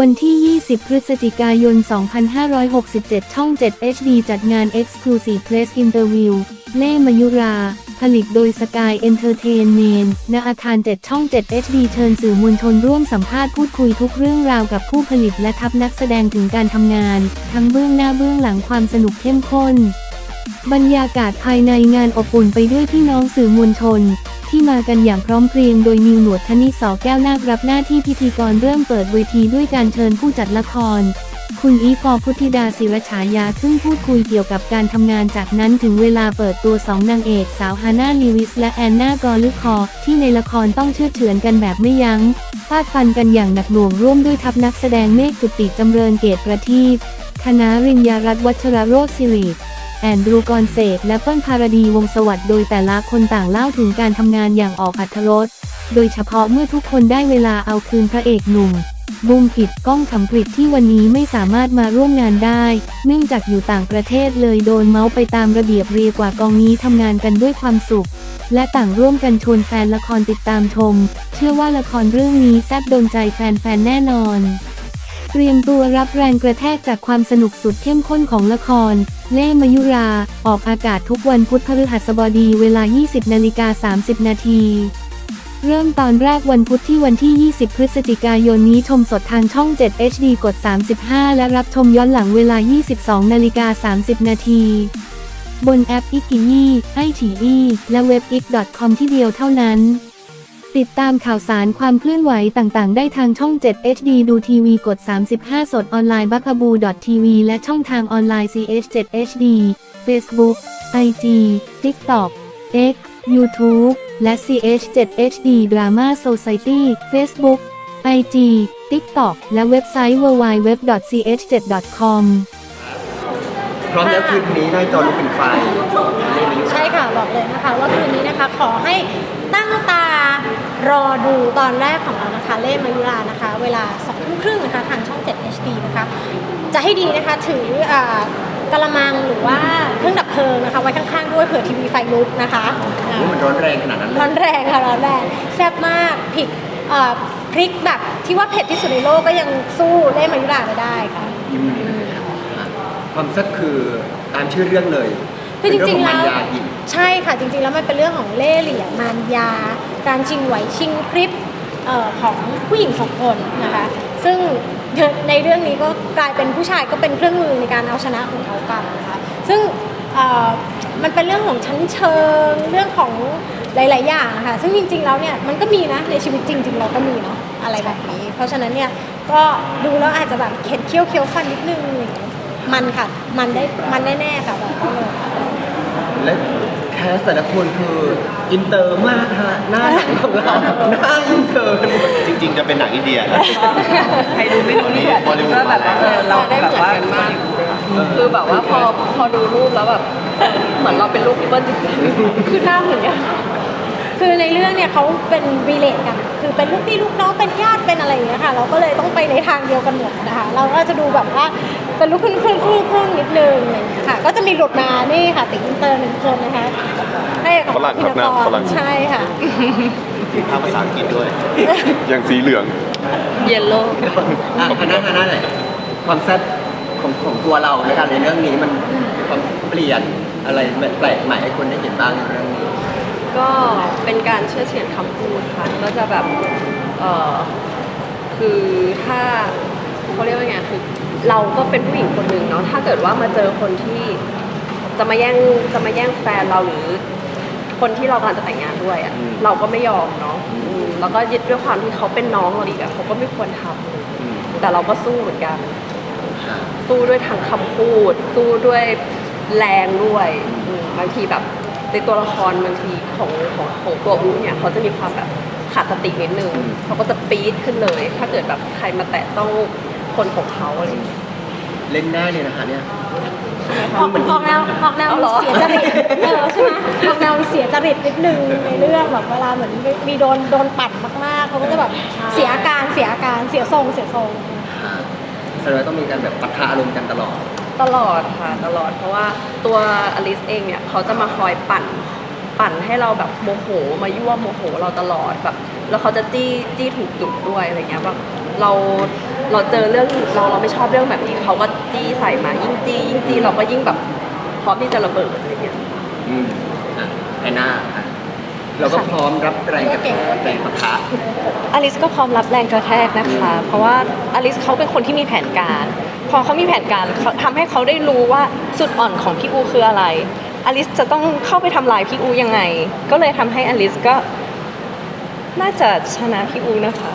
วันที่ 20 พฤศจิกายน 2567 ช่อง 7 HD จัดงาน Exclusive Press Interview เล่มยุรา ผลิตโดย Sky Entertainment ณ อาคาร 7 ช่อง 7 HD เชิญสื่อมวลชนร่วมสัมภาษณ์พูดคุยทุกเรื่องราวกับผู้ผลิตและทัพนักแสดงถึงการทำงาน ทั้งเบื้องหน้าเบื้องหลังความสนุกเข้มข้น บรรยากาศภายในงานอบอุ่นไปด้วยพี่น้องสื่อมวลชน ที่มากันอย่างพร้อมเพรียงโดยนิวหนวดธนิสอแก้วนาครับหน้าที่พิธีกรเริ่มเปิดเวทีด้วยการเชิญผู้จัดละคร คุณอีฟอพุทธิดาศิรฉายาซึ่งพูดคุยเกี่ยวกับการทำงานจากนั้นถึงเวลาเปิดตัวสองนางเอกสาวฮาน่าลีวิสและแอนนากอลึคอ ที่ในละครต้องเชื่อเฉือนกันแบบไม่ยัง้งฟาดฟันกันอย่างหนักหน่วงร่วมด้วยทัพนักแสดงเมฆจุติจำเริญเกตประทีปคณะริญญารัตวัชรโรจน์สิริ แอนดรูกรเสกและเปิ้ลภารดีวงสวัสด์โดยแต่ละคนต่างเล่าถึงการทำงานอย่างออกอัธรสโดยเฉพาะเมื่อทุกคนได้เวลาเอาคืนพระเอกหนุ่มบูมกิดก้องขำกริดที่วันนี้ไม่สามารถมาร่วมงานได้ เนื่องจากอยู่ต่างประเทศเลยโดนเมาส์ไปตามระเบียบเรียกว่ากองนี้ทำงานกันด้วยความสุข และต่างร่วมกันชวนแฟนละครติดตามชม เชื่อว่าละครเรื่องนี้แซ่บโดนใจแฟนๆแน่นอน เตรียมตัวรับแรงกระแทกจากความสนุกสุดเข้มข้นของละคร เล่มายุรา ออกอากาศทุกวันพุธพฤหัสบดีเวลา 20นาฬิกา30 นาทีเริ่มตอนแรกวันพุธที่วันที่ 20 พฤศจิกายนนี้ชมสดทางช่อง 7 HD กด 35 และรับชมย้อนหลังเวลา 22 นาฬิกา 30 นาที บนแอปอิกิยี่ไอทีอีและเว็บ i k com ที่เดียวเท่านั้น ติดตามข่าวสารความเคลื่อนไหวต่างๆ ได้ทางช่อง 7 HD ดูทีวีกด 35 สดออนไลน์บัคบู .tv และช่องทางออนไลน์ CH7 HD Facebook IG TikTok X YouTube และ CH7 HD Drama Society Facebook IG TikTok และเว็บไซต์ www.ch7.com พร้อมแล้วคืนนี้ได้จอลุกเป็นไฟ ใช่ค่ะ บอกเลยนะคะ ว่าคืนนี้นะคะ ขอให้ตั้งตา รอดูตอนแรกของเรานะคะ เล่มายุรานะคะ เวลา2องทุ่มครึ่งนะคะทางช่อง 7 HD นะคะ จะให้ดีนะคะถืออ่ากระมังหรือว่าเครื่องดับเพลิงนะคะ ไว้ข้างๆด้วยเผื่อทีวีไฟลุกนะคะอ่านี่มันร้อนแรงขนาดนั้นเลร้อยนแรงค่ะร้อนแรงแซ่บมากผิดเอ่อพริกแบบที่ว่าเผ็ดที่สุดในโลกก็ยังสู้เล่มายุราไม่ได้ค่ะอืมความแซ่บคือตามชื่อเรื่องเลยคือจริงๆเป็นแล้วเอขอมันยาหญิงใช่ค่ะจริงๆแล้วมันเป็นเรื่องของเล่ห์เหลี่ยมมารยา การชิงไหวชิงพริบออของผู้หญิงสองคนนะคะ ซึ่งในเรื่องนี้ก็กลายเป็นผู้ชายก็เป็นเครื่องมือในการเอาชนะของเขากันนะคะซึ่งมันเป็นเรื่องของชั้นเชิงเรื่องของหลาย ๆ อย่างะค่ะ ซึ่งจริง ๆ แล้วเนี่ยมันก็มีนะในชีวิตจริง ๆ เราก็มีเนาะอะไรแบบนี้ เพราะฉะนั้นเนี่ยก็ดูแล้วอาจจะแบบเข็ดเคี้ยวเคี้ยวฟันนิดนึงมันค่ะ มันได้มันแน่ ๆ ค่ะบอกเลยและ แคสแต่ละคนคืออินเตอร์มากฮะหน้าหนังของเราหน้าอินเตอร์กันหมดจริง ๆ จะเป็นหนังอินเดียใครดูไม่รู้นี่แบบบอลลีวูดก็แบบว่าเออเราแบบว่าคือแบบว่าพอพอดูรูปแล้วแบบเหมือนเราเป็นลูกพี่เบิ้ลจริงๆคือหน้าเหมือนกันคือในเรื่องเนี่ยเขาเป็นรีเลทกัน คือเป็นลูกพี่ลูกน้องเป็นญาติเป็นอะไรอย่างเงี้ยค่ะ เราก็เลยต้องไปในทางเดียวกันหมดนะคะ เราก็จะดูแบบว่า เป็นลูกครึ่งครึ่งครึ่งครึ่งนิดนึงอะไรอย่างเงี้ยค่ะ ก็จะมีหลุดมานี่ค่ะติดอินเตอร์หนึ่งคนนะคะให้ของฝรั่งครับพินหน้ากรฝรั่ง ใช่ค่ะภาพภาษาอังกฤษด้วยอย่างสีเหลือง เยลโล่อะฮาน่าฮาน่าหน่อยความแซ่บของของตัวเราในการในเรื่องนี้มันมีความเปลี่ยนอะไรแปลกใหม่ให้คนได้เห็นบ้างในเรื่องนี้ก็เป็นการเชื่อเฉียนคำพูดค่ะ ก็จะแบบเออคือถ้าเขาเรียกว่าไงคือ เราก็เป็นผู้หญิงคนหนึ่งเนาะถ้าเกิดว่ามาเจอคนที่จะมาแย่งจะมาแย่งแฟนเราหรือ คนที่เรากำลังจะแต่งงานด้วยอะ่ะ อืม เราก็ไม่ยอมเนาะอืมแล้วก็ยึดด้วยความที่เขาเป็นน้องเราอีกอะเขาก็ไม่ควรทำอืมแต่เราก็สู้เหมือนกัน อะสู้ด้วยทางคำพูด สู้ด้วยแรงด้วยอืมบางทีแบบในตัวละครบางทีของของของตัวอูเนี่ยเขาจะมีความแบบขาดสตินิดนึงเขาก็จะปี๊ดขึ้นเลย ถ้าเกิดแบบใครมาแตะต้อง คนของเขาอะไรอย่างเงี้ยเล่นง่ายเลยนะคะเนี่ย ออกออกแนวออกแนวเอาเหรอ เสียจริตเออใช่ไหมออกแนวเสียจริตนิดนึงในเรื่องแบบเวลาเหมือนมีโดนโดนปัดมากๆเขาก็จะแบบเสียอาการเสียอาการเสียทรงเสียทรงอะแสดงว่าต้องมีการแบบปะทะอารมณ์กันตลอด ตลอดค่ะตลอดเพราะว่าตัวอลิสเองเนี่ยเขาจะมาคอยปั่นปั่นให้เราแบบโมโหมายั่วโมโหเราตลอดแบบแล้วเขาจะจี้จี้ถูกจุดด้วยอะไรเงี้ยแบบ เราเราเจอเรื่องเราเราไม่ชอบเรื่องแบบนี้เขาก็จี้ใส่มายิ่งจี้ยิ่งจี้เราก็ยิ่งแบบพร้อมที่จะระเบิดอะไรอย่างเงี้ย อืมอะแอนนาอะเราก็พร้อมรับแรงกระแทกแรงปะทะอลิสก็พร้อมรับแรงกระแทกนะคะ เพราะว่าอลิสเขาเป็นคนที่มีแผนการ พอเขามีแผนการเขาทำให้เขาได้รู้ว่าจุดอ่อนของพี่อูคืออะไร อลิสจะต้องเข้าไปทำลายพี่อูยังไง ก็เลยทำให้อลิสก็ น่าจะชนะพี่อูนะคะ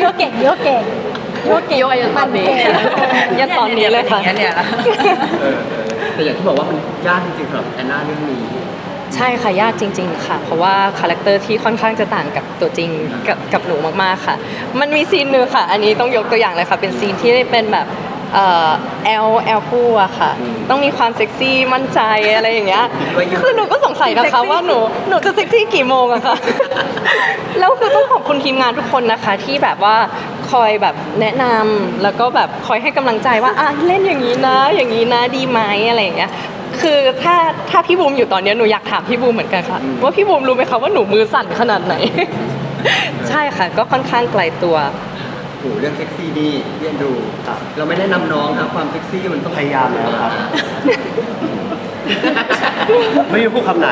โยกเก่งโยกเก่งโยกเก่งโยกยันตอนนี้ยันตอนนี้เลยค่ะเนี่ยนะเออเออแต่อย่างที่บอกว่ามันยากจริงๆสำหรับแอนนาเรื่องนี้ใช่ค่ะยากจริง ๆ ค่ะ เพราะว่าคาแรคเตอร์ที่ค่อนข้างจะต่างกับตัวจริงกับกับหนูมากๆค่ะ มันมีซีนหนึงค่ะ อันนี้ต้องยกตัวอย่างเลยค่ะ เป็นซีนที่เป็นแบบ เอ่อแอลแอลคู่อะค่ะอืมต้องมีความเซ็กซี่มั่นใจอะไรอย่างเงี้ยด้วยอยู่คือหนูก็สงสัยนะคะว่าหนูหนูจะเซ็กซี่กี่โมงอะค่ะ แล้วคือต้องขอบคุณทีมงานทุกคนนะคะ ที่แบบว่าคอยแบบแนะนำแล้วก็แบบคอยให้กำลังใจว่าอะเล่นอย่างนี้นะ อย่างนี้นะดีไหมอะไรอย่างเงี้ยคือถ้าถ้าพี่บูมอยู่ตอนเนี้ยหนูอยากถามพี่บูมเหมือนกันค่ะอืมว่าพี่บูมรู้ไหมคะว่าหนูมือสั่นขนาดไหน ใช่ค่ะ ก็ค่อนข้างไกลตัว โอ้โหเรื่องเซ็กซี่นี่เรียนดู ครับ เราไม่ได้นำน้องครับความเซ็กซี่มันต้องพยายามแล้วครับ ไม่รู้พูดคำไหน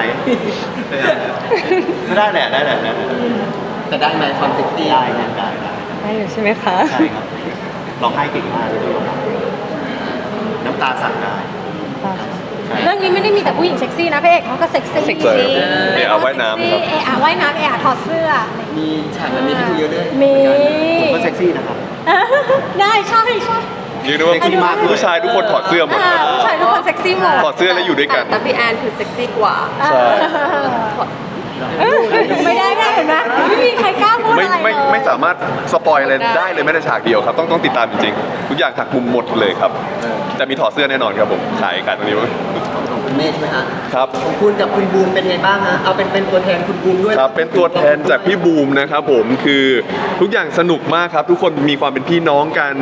ก็ได้แหละได้แหละได้แหละแต่ได้ไหมความเซ็กซี่ได้ได้ได้ได้ได้อยู่ใช่ไหมคะ ใช่ครับร้องไห้เก่งมากเลยน้ำตาสั่งได้ใช่เรื่อง นี้ไม่ได้มีแต่ผู้หญิงเซ็กซี่นะพระเอกเขาก็เซ็กซี่เซ็กซี่ เอะอะว่ายน้ำครับ เอะอะว่ายน้ำเอะอะถอดเสื้ออะไรอย่างเงี้ย มีฉากแบบนี้ให้ดูเยอะด้วยมี ผมก็เซ็กซี่นะครับ ได้ใช่ใช่เรียกได้ว่าเซ็กซี่มากเลย ผู้ชายทุกคนถอดเสื้อหมด อ่าผู้ชายทุกคนเซ็กซี่หมดถอดเสื้อแล้วอยู่ด้วยกัน แต่พี่แอนคือเซ็กซี่กว่า ใช่ไม่ได้ไม่ได้เห็นไหมไม่มีใครกล้าพูดไม่อะไรไม่เลยไม่สามารถสปอยอะไรได้เลยแม้แต่ฉากเดียวครับ ต้องต้องติดตามจริงๆ ทุกอย่างหักมุมหมดเลยครับเออแต่มีถอดเสื้อแน่นอนครับผม ขายขายตรงนี้ไว้ของของคุณ เมฆใช่ไหมฮะครับของคุณกับคุณบูมเป็นไงบ้างฮะเอาเป็นเป็นตัวแทนคุณบูมด้วยครับเป็นตัวแทนจากพี่บูมนะครับผมคือทุกอย่างสนุกมากครับ ทุกคนมีความเป็นพี่น้องกัน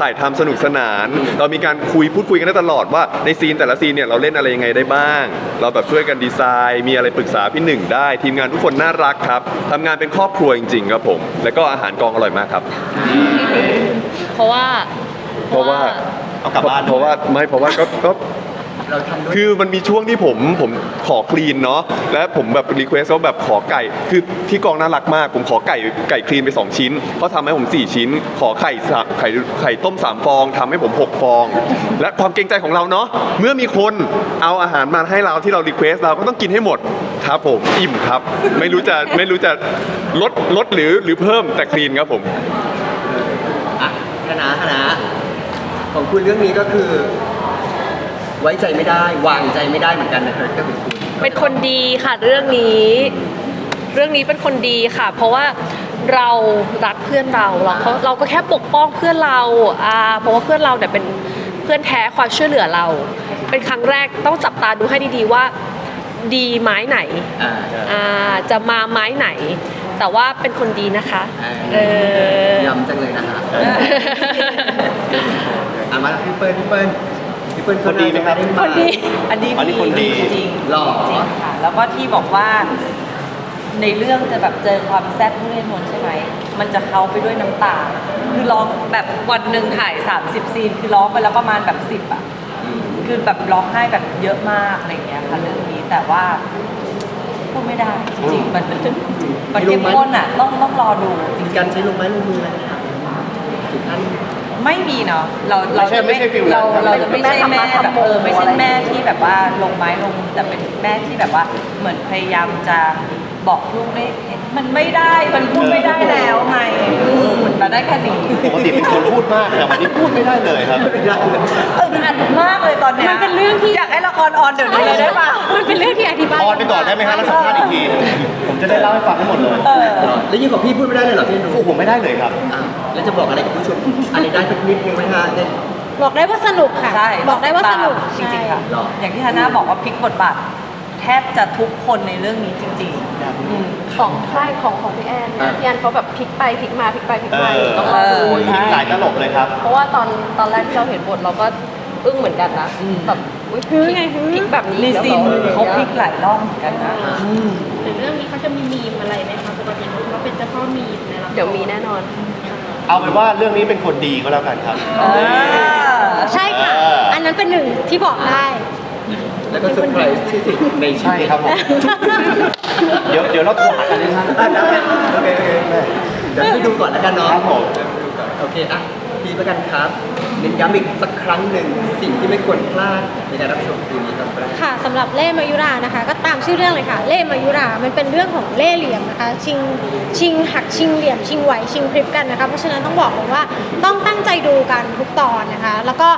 ถ่ายทำสนุกสนาน เรามีการคุยพูดคุยกันได้ตลอดว่าในซีนแต่ละซีนเนี่ยเราเล่นอะไรยังไงได้บ้าง เราแบบช่วยกันดีไซน์ มีอะไรปรึกษาพี่หนึ่งได้ ทีมงานทุกคนน่ารักครับทำงานเป็นครอบครัวจริงๆครับผม แล้วก็อาหารกองอร่อยมากครับ เพราะว่า เพราะว่าเอากลับบ้านเพราะว่าไม่เพราะว่าก็ก็ เราทำด้วยคือมันมีช่วงที่ผมผมขอคลีนเนาะและผมแบบรีเควสว่าแบบขอไก่ คือที่กองน่ารักมาก ผมขอไก่ไก่คลีนไป 2 ชิ้นเขาทำให้ผม 4 ชิ้น ขอไข่สามไข่ไข่ต้ม 3 ฟองทำให้ผม 6 ฟอง และความเกรงใจของเราเนาะเมื่อมีคนเอาอาหารมาให้เราที่เรารีเควสเราก็ต้องกินให้หมดครับผมอิ่มครับ ไม่รู้จะไม่รู้จะลดลดหรือหรือเพิ่มแต่คลีนครับผมอะคณะคณะของคุณเรื่องนี้ก็คือ ไว้ใจไม่ได้ วางใจไม่ได้เหมือนกันนะคาแรคเตอร์ของคุณเป็นคนดีค่ะเรื่องนี้ เรื่องนี้เป็นคนดีค่ะ เพราะว่าเรารักเพื่อนเราเราก็เราก็แค่ปกป้องเพื่อนเราอ่าเพราะว่าเพื่อนเราเนี่ยเป็นเพื่อนแท้คอยช่วยเหลือเรา เป็นครั้งแรกต้องจับตาดูให้ดีๆว่า ดีไม้ไหนอ่าอ่าจะมาไม้ไหน แต่ว่าเป็นคนดีนะคะ เออยำจังเลยนะฮะอะมาพี่เปิ้ลพี่เปิ้ล พี่เปิ้ลคนดีไหมครับ คนดี อันนี้อันนี้คนดีจริงหล่อจริงค่ะ แล้วก็ที่บอกว่า ในเรื่องจะแบบเจอความแซ่บด้วยมนต์ใช่ไหม มันจะเข้าไปด้วยน้ำตา คือร้องแบบวันหนึ่งถ่าย 30 ซีน คือร้องไปแล้วประมาณแบบ 10อะ คือแบบร้องไห้แบบเยอะมากอะไรอย่างเงี้ยค่ะเรื่องนี้แต่ว่าพูดไม่ได้จริงๆมันมันมันเข้มข้นอะ ต้องต้องรอดูจริงมีการใช้ลงไม้ลงมืออะไรไหมคะถึงขั้นๆ ไม่มีเนาะเราเราจะไม่ใช่ไม่ใช่ฟิลนั้นเราครับ เราจะไม่ใช่แม่แบบเออไม่ใช่อะไรแม่ที่แบบว่าลงไม้ลงมือแต่เป็นแม่ที่แบบว่าเหมือนพยายามจะบอกลูกได้มันไม่ได้มันพูดไม่ได้แล้วไงเหมือนมาได้แค่นี้ปกติเป็นคนพูดมากแต่วันนี้พูดไม่ได้เลยครับเอออัดมากเลยตอนเนี้ยมันเป็นเรื่องที่ อยากให้ละครออนเดี๋ยวนี้เลยได้ป่ะมันเป็นเรื่องที่อธิบายออนไปก่อนได้ไหมฮะแล้วสัมภาษณ์อีกที ผมจะได้เล่าให้ฟังทั้งหมดเลย เออ แล้วยิ่งกว่าพี่พูดไม่ได้เลยเหรอพี่หนูโอ้ผมไม่ได้เลยครับ อะ แล้วจะบอกอะไรกับผู้ชมอะไรได้สักนิดนึงไหมฮะเนี่ย บอกได้ว่าสนุกค่ะ ใช่บอกได้ว่าสนุกจริงๆค่ะ หรออย่างที่ฮาน่าบอกว่าพลิกบทบาทแทบจะทุกคนในเรื่องนี้จริง ๆ อืม ของใช่ของของพี่แอนเนี่ยพี่แอนเขาแบบพลิกไปพลิกมาพลิกไปพลิกมาเออต้องรอดูใช่หลายตลบเลยครับ เพราะว่าตอนตอนแรกที่เราเห็นบทเราก็อึ้งเหมือนกันนะแบบอุ๊ยฮือไงฮือพลิกแบบนี้ในอีกแล้วซีนหรอเขาพลิกหลายรอบเหมือนกันนะ หรือเรื่องนี้เขาจะมีมีมอะไรไหมคะปกติเขาเป็นเจ้าพ่อมีมในละเดี๋ยวมีแน่นอน เอาเป็นว่าเรื่องนี้เป็นคนดีก็แล้วกันครับ ใช่ค่ะ เอออั อันนั้นเป็นหนึ่งที่บอกได้ แล้วก็เซอร์ไพรส์ที่สุดในชีใช่วิตครับผมเดี๋ยวเดี๋ยวเราโทรหากันเลยครับอะได้โอเคโอเคแม่เดี๋ยวไปดูก่อนแล้วกันเนาะครับผมเดี๋ยวไปดูก่อนโอเคอะดีประกันครับ เน้นย้ำอีกสักครั้งหนึ่งสิ่งที่ไม่ควรพลาดในการรับชมคืนนี้ครับค่ะสำหรับเล่มายุรานะคะ ก็ตามชื่อเรื่องเลยค่ะ เล่มายุรา มันเป็นเรื่องของเล่เหลี่ยมนะคะ ชิงชิงหักชิงเหลี่ยม ชิงไหวชิงพริบกันนะคะ เพราะฉะนั้นต้องบอกเลยว่าต้องตั้งใจดูกันทุกตอนนะคะ แล้วก็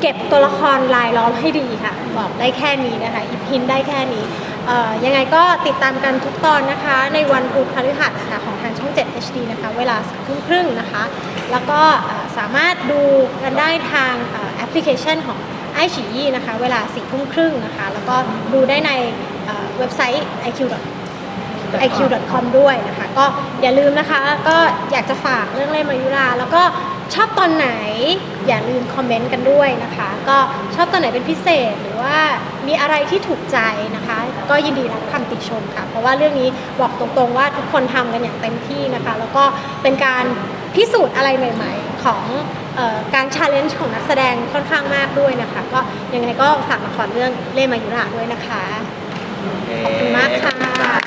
เก็บตัวละครลายล้อมให้ดีค่ะ บอกได้แค่นี้นะคะอิพินได้แค่นี้ เอ่อยังไงก็ติดตามกันทุกตอนนะคะ ในวันพุธพฤหัสค่ะของทางช่อง 7 HD นะคะ เวลาสามทุ่มครึ่งนะคะ แล้วก็เอ่อสามารถดูกันได้ทางเอ่อแอปพลิเคชันของไอฉี่นะคะ เวลาสี่ทุ่มครึ่งนะคะ แล้วก็ดูได้ในเอ่อเว็บไซต์ iq iq.com ด้วยนะคะ ก็อย่าลืมนะคะ ก็อยากจะฝากเรื่องเล่มมายุรา แล้วก็ ชอบตอนไหนอย่าลืมคอมเมนต์กันด้วยนะคะ ก็ชอบตอนไหนเป็นพิเศษหรือว่ามีอะไรที่ถูกใจนะคะ ก็ยินดีรับคำติชมค่ะ เพราะว่าเรื่องนี้บอกตรงๆว่าทุกคนทำกันอย่างเต็มที่นะคะ แล้วก็เป็นการพิสูจน์อะไรใหม่ ๆ ของออการชาเลนจ์ของนักแสดงค่อนข้างมากด้วยนะคะ ก็ยังไงก็ฝากละครเรื่องเล่มมายุราด้วยนะคะขอบคุณมากค่ะ